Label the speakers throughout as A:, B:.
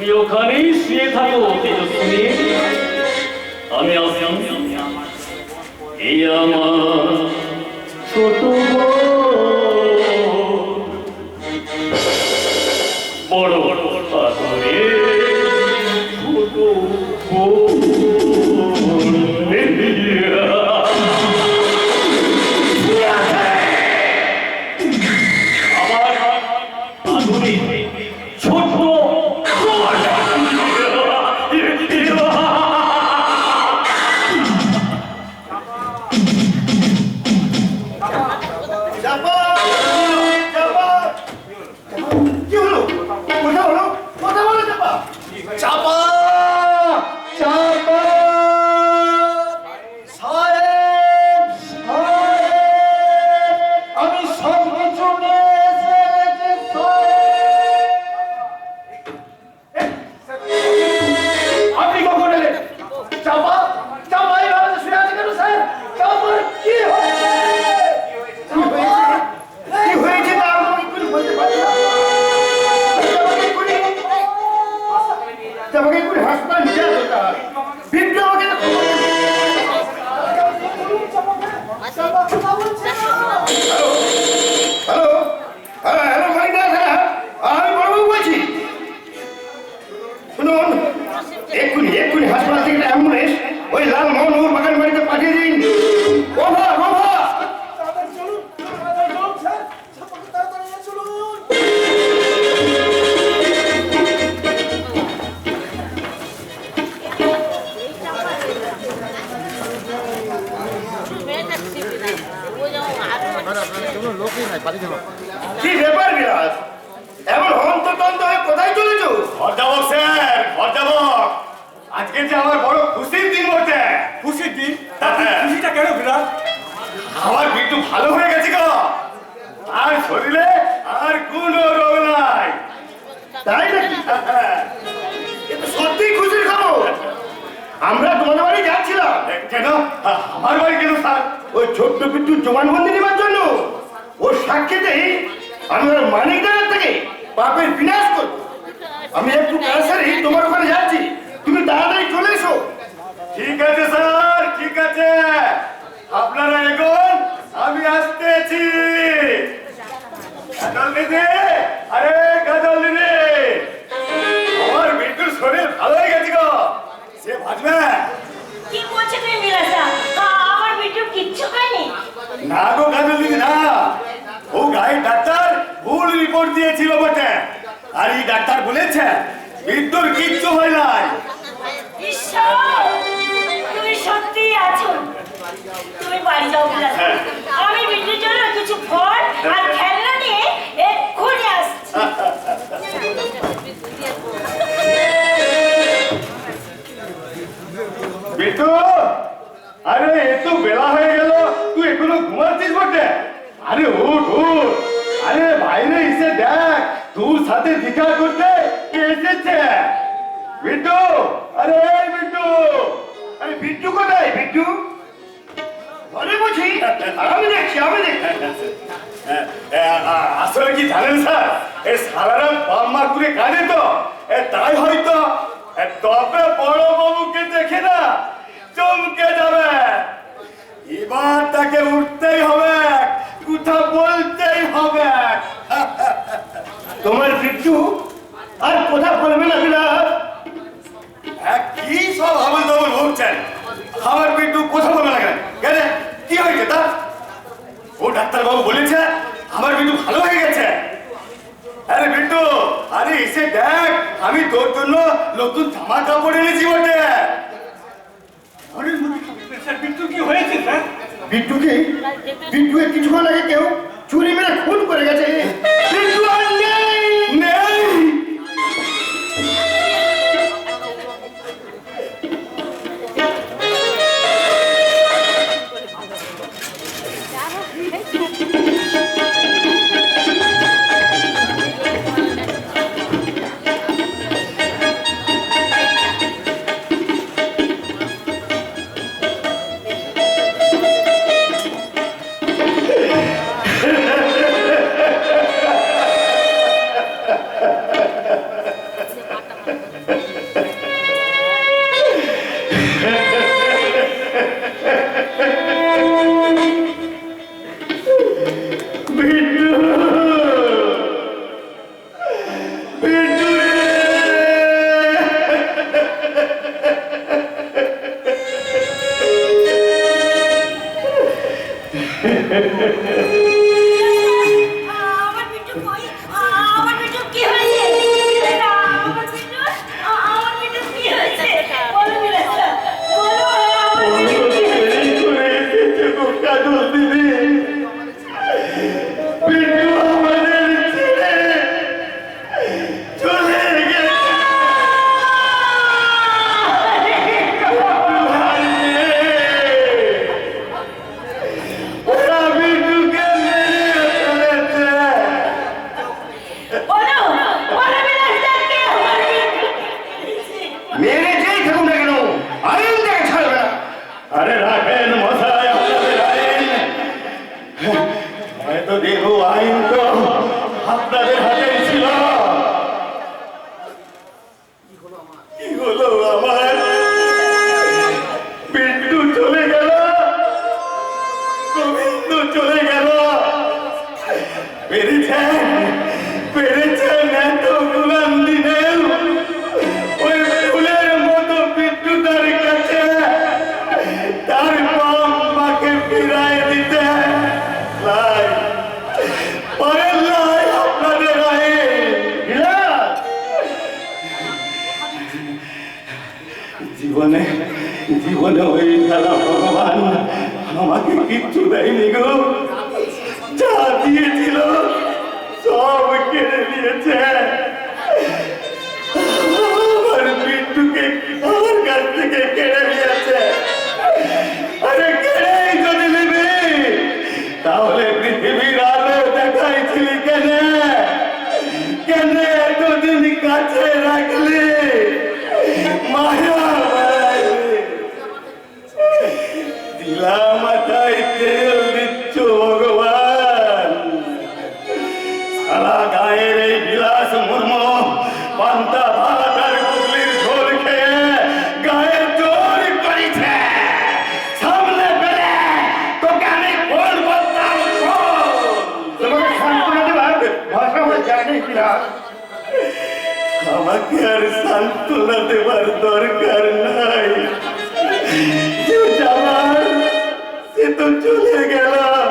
A: তুমি ওখানেই শুয়ে থাকো তেজস্বিনী আমি আসলাম এই আমার ছোট। বড়
B: এক্ষুনি এক্ষুনি হাসপাতাল থেকে অ্যাম্বুলেন্স, ওই লাল মোহন ওর বাগান বাড়িতে পাঠিয়ে দিন। কি ব্যাপার বিরাজ? এমন হয়ে কোথায় চলেছ?
C: অধ্যাপক স্যার অধ্যাপক আজকে যে আমার বড় খুশির দিন বটে।
D: খুশির দিন?
C: হ্যাঁ।
D: খুশিটা কেন বিরাট
C: আমার বিট্টু ভালো হয়ে গেছে গো। আর শরীরে আর কোনো রোগ নাই।
B: তাই নাকি? সত্যি খুশির খবর। আমরা তোমাদের বাড়ি যাচ্ছিলাম।
C: কেন? আমার বাড়ি কেন স্যার?
B: ওই ছোট্ট বিট্টুর জবানবন্দি নেবার জন্য। ওর সাক্ষীতেই আমি ওর মানিকদারের থেকে পাপের বিনাশ করব। আমি একটু তাড়াতাড়ি তোমার ওখানে যাচ্ছি তুমি তাড়াতাড়ি চলে এসো
C: ঠিক আছে স্যার ঠিক আছে। আপনারা এখন আমি আসতেছি। গাজল দিদি আরে গাজল দিদি। আমার বিট্টুর শরীর ভালো হয়ে গেছে গো। সে ভাজবে
E: কি বলছো তুমি বিলাসা আমার ভিডিও কিচ্ছু হয়নি
C: না গো গাজল দিদি না। ও গায়ের ডাক্তার ভুল রিপোর্ট দিয়েছিল বটে। আর এই ডাক্তার বলেছে বিদ্যুর কিচ্ছু হয় নাই।
E: ঈশ্বর! সত্যি আছো? তুমি বাড়ি যাও আমি ভিডিওর জন্য কিছু ফল আর খেলনা
C: বলছেন আমার বিট্টু কথা বলে না কেন? কেন? কি হয়েছে তা? ও ডাক্তার বাবু বলেছে আমার বিট্টু ভালো হয়ে গেছে। আরে বিট্টু আরে এসে দেখ আমি তোর জন্য নতুন জামা কাপড় এনেছি বটে।
D: আরে বিট্টু কি হয়েছে স্যার?
B: বিট্টুকে বিট্টুকে কিছুক্ষণ আগে কেউ চুরি মেরে খুন করে গেছে। বিট্টু
C: today আমাকে আর
A: সান্ত্বনা
C: দেওয়ার দরকার নাই। যে যাওয়ার সে তো চলে
F: গেলাম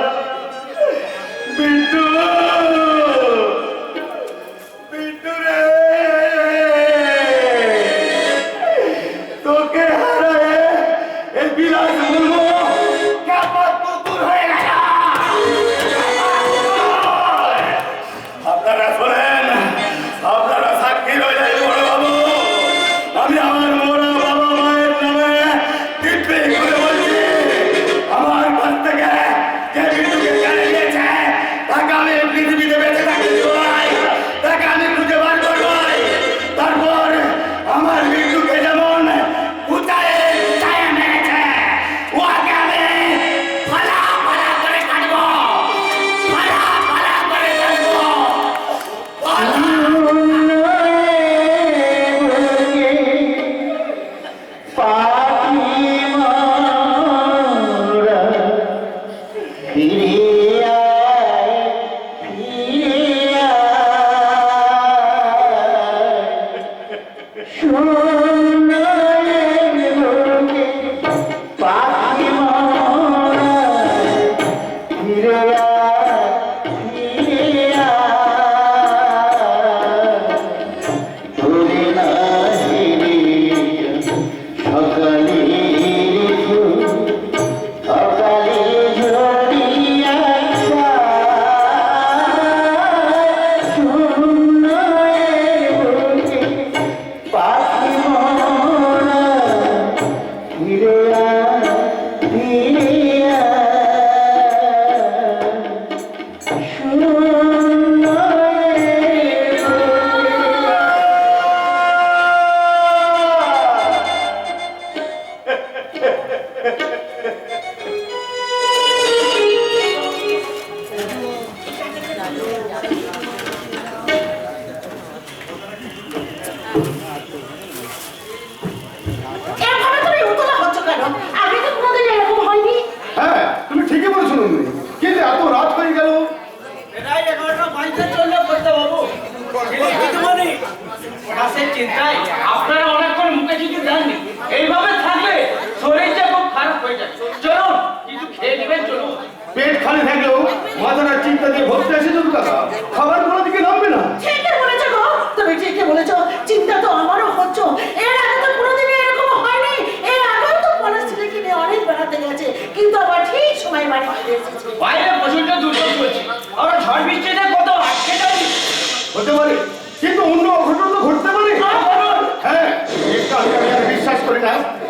F: সেই চিন্তায়। আপনারা অনেকক্ষণ মুখে চুকে দেননি। এইভাবে থাকলে শরীরটা খুব খারাপ হয়ে যায়। চলুন কিছু খেয়ে নেবেন চলুন।
A: পেট খালি থাকলেও মাথাটা চিন্তা দিয়ে ভর্তি আছে তো কাকা খাবার কোনো দিকে নামবে না।
G: ঠিকই বলেছ গো। তুমি ঠিকই বলেছ। চিন্তা তো আমারও হচ্ছে। এর আগে তো কোনোদিন এরকম হয়নি। এর আগেও তো পলাশ ছেলে কিনে অনেক বেড়াতে গেছে। কিন্তু আবার ঠিক সময় বাড়ি এসেছে।
H: বাইরে
A: প্রচুর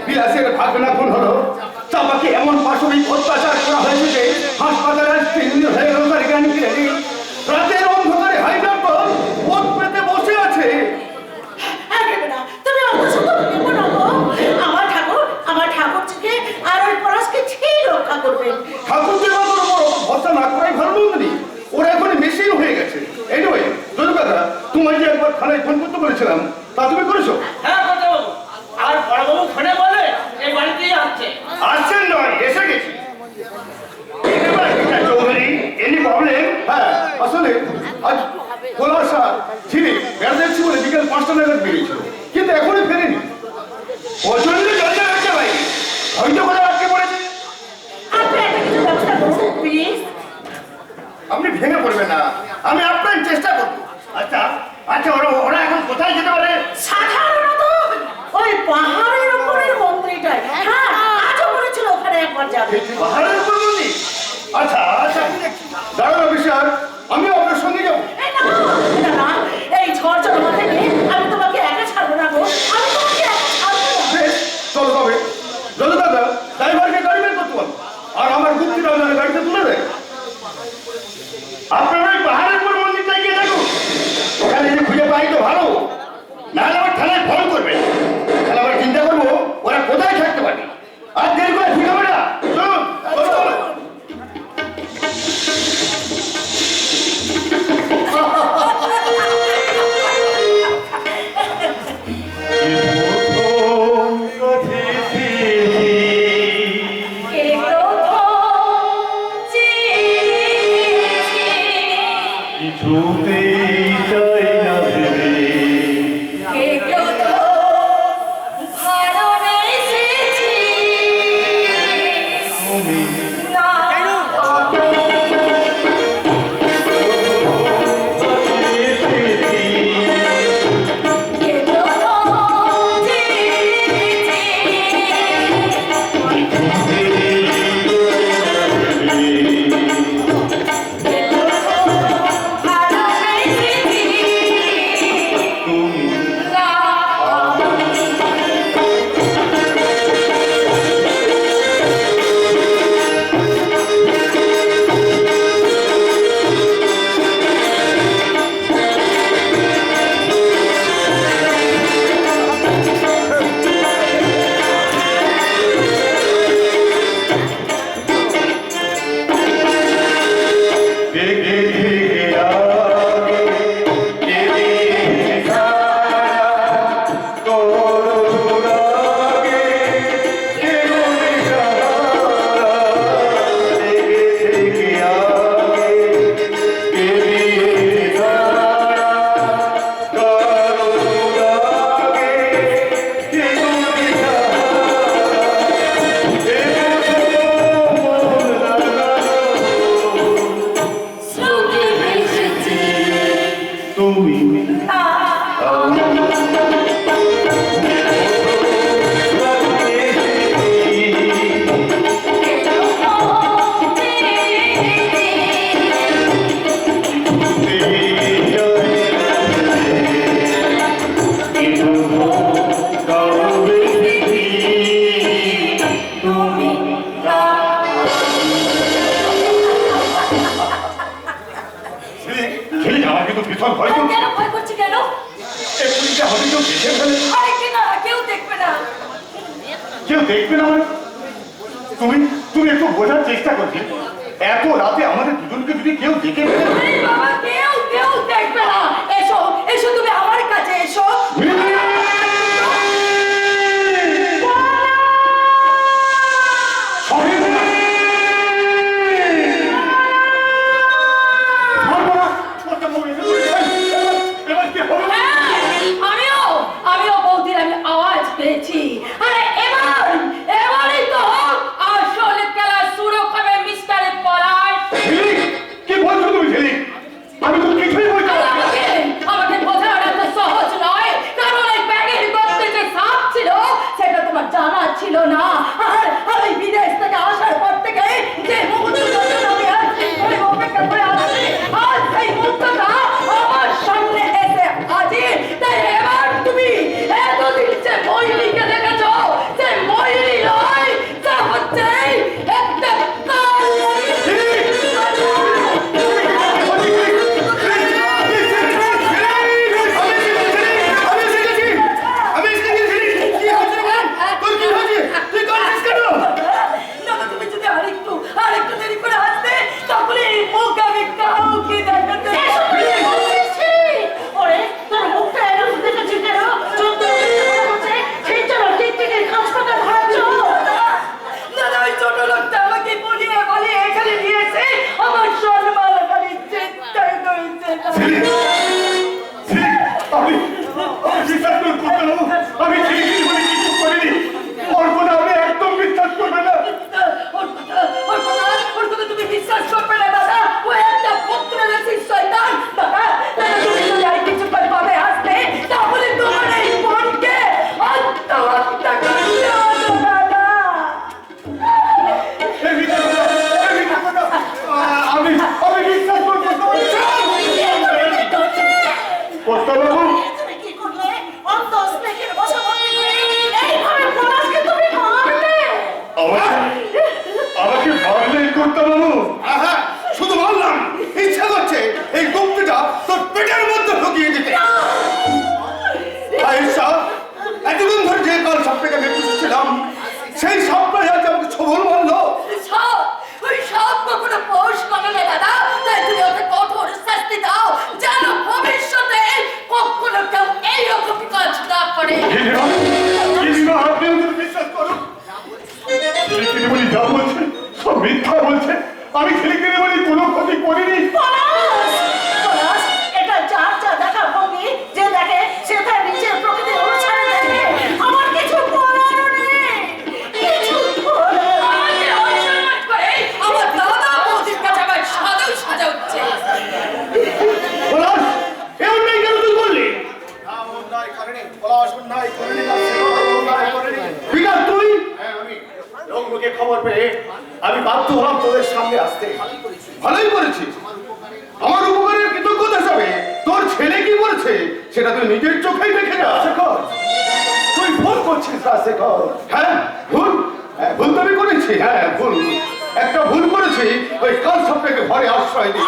A: বিলাসের ভাগনা খুন হলো। চাপাকে এমন পাশবিক অত্যাচার করা হয়েছে যে হাসপাতালে তিন হয়ে তার জ্ঞান ফিরে রাতের অন্ধকারে পথ পেতে বসে আছে।
G: ভেবো আমার ঠাকুর আমার আর ওই পলাশকে ঠিক রক্ষা করবেন।
A: ঠাকুর ভরসা না করাই ভালো ওরা এখন মেশিন হয়ে গেছে। এনিওয়ে দুর্গাদা তোমায় যে একবার থানায় ফোন করতে বলেছিলাম তা তুমি করেছ?
H: হ্যাঁ কথা আর বড়বাবু ফোনে বলে এই বাড়িতেই আসছে।
A: আসছেন নয় এসে গেছি। চৌধুরী এনি প্রবলেম হ্যাঁ আসলে আজ খোলাসা ছিলি বেড়াতে যাচ্ছি বলে বিকেল পাঁচটা নাগাদ বেরিয়েছিল কিন্তু এখনই ফেরেনি। প্রচণ্ড জলটা রাখছে ভাই হয়তো করে আটকে পড়েছে।
G: আপনি একটা কিছু ব্যবস্থা করুন প্লিজ
A: আপনি ভেঙে পড়বেন না আমি আপনার চেষ্টা করব। আচ্ছা আচ্ছা ওরা ওরা এখন কোথায় যেতে পারে?
G: সাধারণত ওই পাহাড়ের উপরের মন্দিরটায় হ্যাঁ আজও বলেছিল ওখানে একবার যাবে।
A: পাহাড়ের উপর মন্দির আচ্ছা আচ্ছা দাঁড়ান অফিসার আমি আপনার সঙ্গে যাব।
G: এই না, না, না, এই ঝড় জমা থেকে আমি তোমাকে একা ছাড়বো না গো। আমি তোমাকে একা ছাড়বো না।
A: বেশ চলো তবে। যত দাদা ড্রাইভারকে গাড়ি বের করতে পারব আর আমার গুপ্তিটা আপনার গাড়িতে তুলে দেয়। আপনার
G: আমি
I: ছেলেকে বলি কোনো ক্ষতি করিনি।
J: পেয়ে আমি বাধ্য হলাম তোদের সামনে আসতে। ভালোই করেছিস আমার উপকারের কৃতজ্ঞতা হিসাবে তোর ছেলে কি করেছে সেটা তুই নিজের চোখেই দেখে যা। শেখর তুই ভুল করছিস না শেখর হ্যাঁ ভুল? হ্যাঁ ভুল তো আমি করেছি। হ্যাঁ ভুল। একটা ভুল করেছি ওই কাল সবটাকে ঘরে আশ্রয় দিই।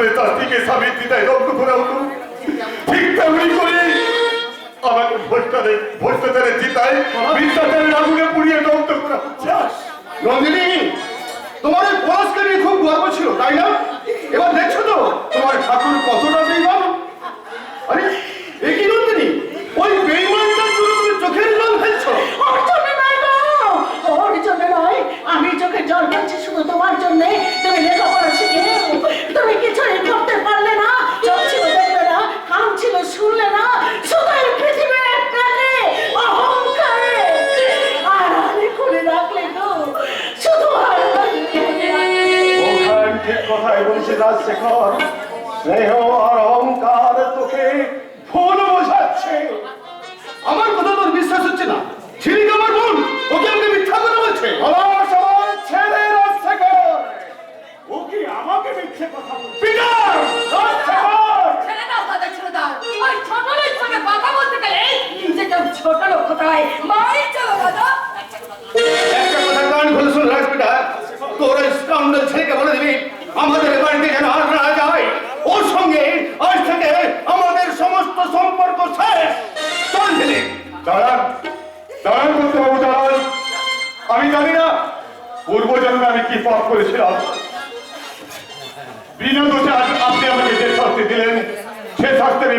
K: করে তার
I: দিকে স্বামীর পিতায় রক্ত করে ঠিক তেমনি করে আমাকে আগুনে পুড়িয়ে করা
J: তোমার নিয়ে খুব গর্ব ছিল, তাই না? এবার দেখছ তো, তোমার ঠাকুর কতটা বেইমান?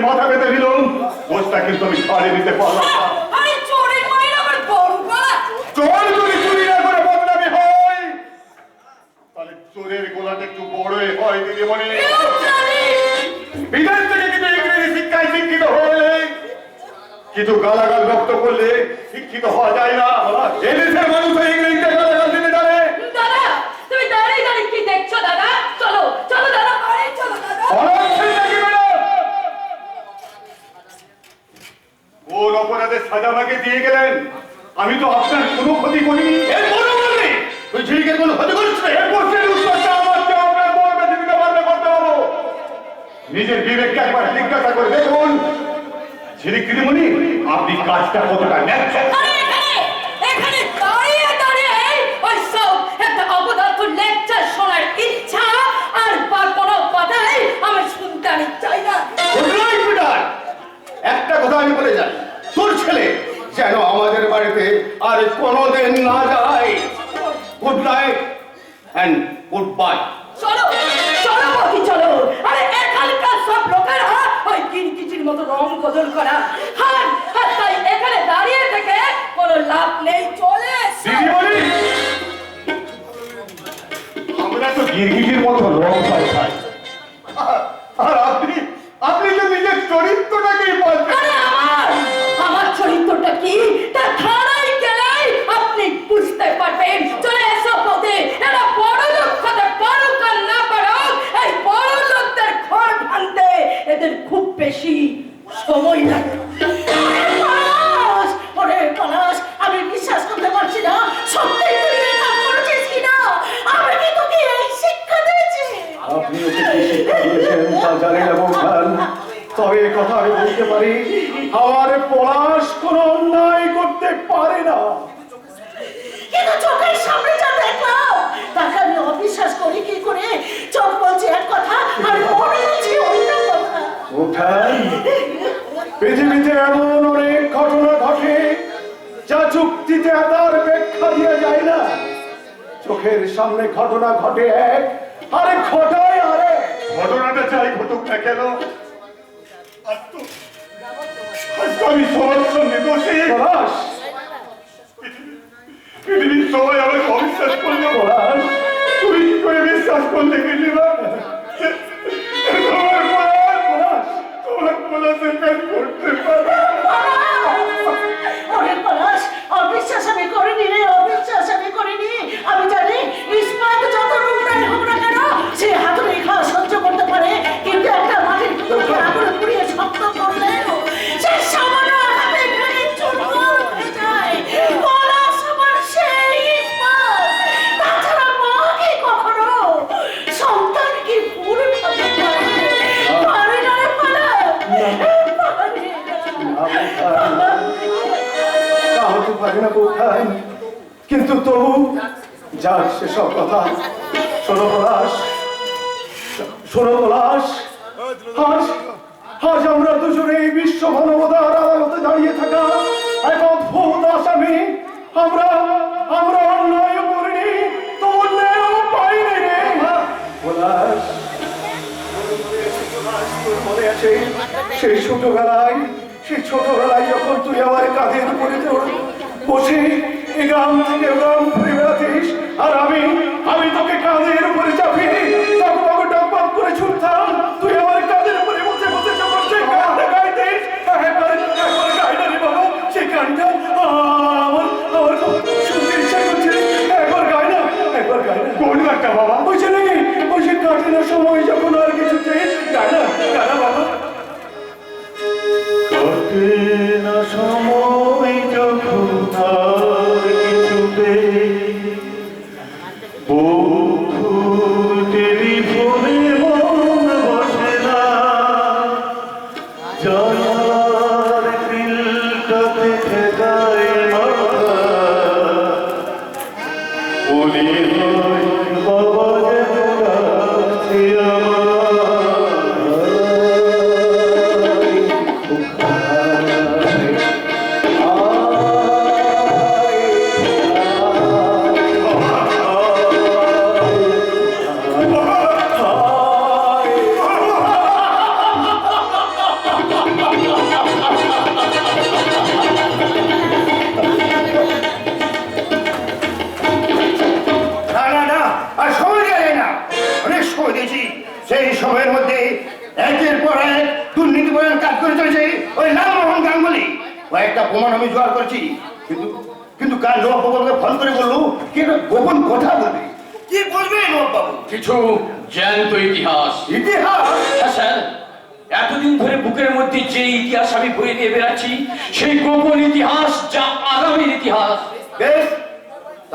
I: মাথা পেতে দিলাম দোষটা কিন্তু আমি ছাড়িয়ে দিতে পারলাম না।
L: আরে চোরের মায়ের আবার বড় গলা।
I: চোর যদি চুরি না করে বদনামি হয় তাহলে চোরের গোলাটা একটু বড়ই হয় দিদিমণি। বিদেশ থেকে কিন্তু ইংরেজি শিক্ষায় শিক্ষিত হলে কিছু গালাগাল রক্ত করলে শিক্ষিত হওয়া যায় না। এদেশের মানুষ ইংরেজিতে গালাগাল দিতে জানে
L: দাদা তুমি দাঁড়িয়ে দাঁড়িয়ে কি দেখছ দাদা চলো চলো দাদা বাড়ি চলো দাদা
I: অনার্সের নাকি ম্যাডাম কোন অপরাধের সাজা আমাকে দিয়ে গেলেন? আমি তো আপনার কোনো ক্ষতি করিনি।
J: এর বড় বলবি তুই ঝিলিকের কোনো ক্ষতি করিস
I: এর প্রশ্নের উত্তরটা আমার চেয়ে আপনার বড় বেশি পারবে করতে পারব। নিজের বিবেককে একবার জিজ্ঞাসা করে দেখুন। ঝিলিক দিদিমণি আপনি কাজটা কতটা ন্যায্য?
L: একটা লেকচার শোনার ইচ্ছা আর বা কোনো আমি শুনতে আমি চাই না।
J: শুনলাই একটা কথা আমি বলে যাই ছেলে যেন আমাদের বাড়িতে আর কোনোদিন না যায়। Good night and good bye
L: চলো চলো চলো। আরে এখানকার সব লোকেরা ওই কিরকিচির মতো রং বদল করা। তাই এখানে দাঁড়িয়ে থেকে কোনো লাভ নেই চলে
I: আমরা তো গিরগিটির মতো রং পাই
L: কি? তা থানায় গেলেই আপনি বুঝতে পারবেন। চলে এসো পথে এরা বড় লোক হতে পারুক না পারুক এই বড় লোকদের ঘর ভাঙতে এদের খুব
G: বেশি সময় লাগে। আমি বিশ্বাস করতে পারছি না।
M: তবে কথা আমি বলতে পারি। আমার পলাশ কোনো অন্যায় করতে পারে না।
G: কিন্তু চোখের সামনে যা দেখলাম তাকে আমি অবিশ্বাস করি কি করে? চোখ বলছে এক কথা আর মনে হচ্ছে অন্য কথা।
M: বৌঠান পৃথিবীতে এমন অনেক ঘটনা ঘটে যা যুক্তিতে তার ব্যাখ্যা দেওয়া যায় না। চোখের সামনে ঘটনা ঘটে এক আরে ঘটায় আরে।
I: ঘটনাটা যাই ঘটুক না কেন? আমি সবার সঙ্গে
M: পলাশ
I: পৃথিবীর সবাই আমাকে অবিশ্বাস করল।
M: পলাশ
I: তুমি কি করে বিশ্বাস করলে
G: অনেক পলাশ অবিশ্বাস আমি করিনি রে অবিশ্বাস আমি করিনি। আমি
M: সেসব কথা শোনো পলাশ। শোনো পলাশ। আজ আজ আমরা দুজনে এই বিশ্ব মানবতার আদালতে দাঁড়িয়ে থাকা এক অদ্ভুত আসামি। আমরা আমরা অন্যায় করিনি, তো অন্যায় পাইনি রে। পলাশ। সেই ছোটবেলায় সেই ছোটবেলায় যখন তুই আমার কাঁধের উপরে বসে গ্রাম থেকে গ্রাম ঘুরে বেড়াতিস আর আমি আমি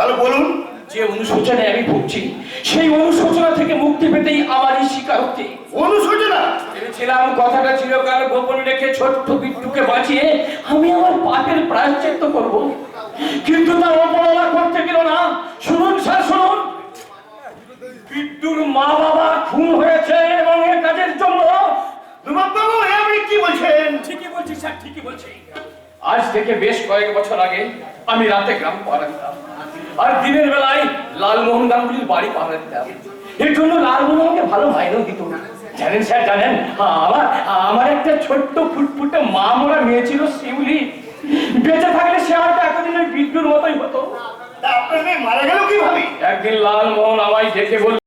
B: তাহলে বলুন।
N: যে অনুশোচনায় আমি ভুগছি সেই অনুশোচনা থেকে মুক্তি পেতেই আমার এই স্বীকারোক্তি।
B: অনুশোচনা?
N: ভেবেছিলাম কথাটা ছিল কাল গোপন রেখে ছোট্ট বিট্টুকে বাঁচিয়ে আমি আমার পাপের প্রায়শ্চিত্ত করব। কিন্তু তা অপরাধ করতে গেল না। শুনুন স্যার শুনুন। বিট্টুর মা বাবা খুন হয়েছে এবং এ কাজের জন্য
B: নবাব বাবু এ আপনি কি বলছেন?
N: ঠিকই বলছি স্যার ঠিকই বলছি। আজ থেকে বেশ কয়েক বছর আগে আমি রাতে গ্রাম পাহারা দিতাম আর দিনের বেলায় লালমোহন গাঙ্গুলির বাড়ি পাহারা দিতাম এর জন্য লালমোহন আমাকে ভালো মাইনেও দিত না। জানেন স্যার জানেন? আমার আমার একটা ছোট্ট ফুটফুটে মা মোরা মেয়ে ছিল শিউলি। বেঁচে থাকলে সে হয়তো এতদিন ওই বিদ্যুর মতোই হতো।
B: আপনার মারা গেল কীভাবে?
N: একদিন লালমোহন আমায় দেখে বলল